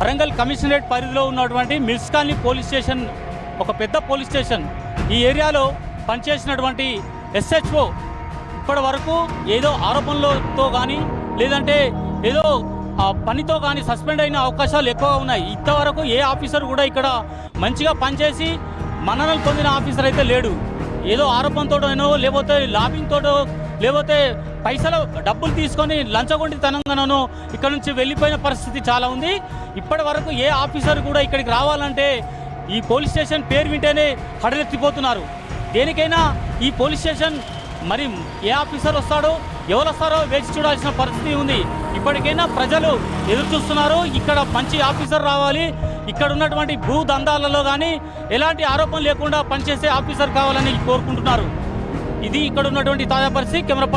Warangal commissionerate పరిధిలో ఉన్నటువంటి మిల్స్కాల్ని police station ఒక పెద్ద పోలీస్ స్టేషన్ ఈ ఏరియాలో పనిచేసినటువంటి ఎస్హెచ్ఓ ఇప్పటి వరకు ఏదో ఆరోపణలతో కానీ లేదంటే ఏదో ఆ పనితో కానీ సస్పెండ్ అయిన అవకాశాలు ఎక్కువగా ఉన్నాయి. ఇంతవరకు ఏ ఆఫీసర్ కూడా ఇక్కడ మంచిగా పనిచేసి మన్ననలు పొందిన ఆఫీసర్ అయితే లేడు. ఏదో ఆరోపణతోటో లేకపోతే లాబింగ్తోటో లేకపోతే పైసలు డబ్బులు తీసుకొని లంచగొండితనంగానో ఇక్కడ నుంచి వెళ్ళిపోయిన పరిస్థితి చాలా ఉంది. ఇప్పటి వరకు ఏ ఆఫీసర్ కూడా ఇక్కడికి రావాలంటే ఈ పోలీస్ స్టేషన్ పేరు వింటేనే హడలెత్తిపోతున్నారు. దేనికైనా ఈ పోలీస్ స్టేషన్ మరి ఏ ఆఫీసర్ వస్తాడో ఎవరు వస్తారో వేచి చూడాల్సిన పరిస్థితి ఉంది. ఇప్పటికైనా ప్రజలు ఎదురు చూస్తున్నారు. ఇక్కడ మంచి ఆఫీసర్ రావాలి. ఇక్కడ ఉన్నటువంటి భూ దందాలలో కానీ ఎలాంటి ఆరోపణ లేకుండా పనిచేసే ఆఫీసర్ కావాలని కోరుకుంటున్నారు. ఇది ఇక్కడ ఉన్నటువంటి తాజా పరిస్థితి. Camera person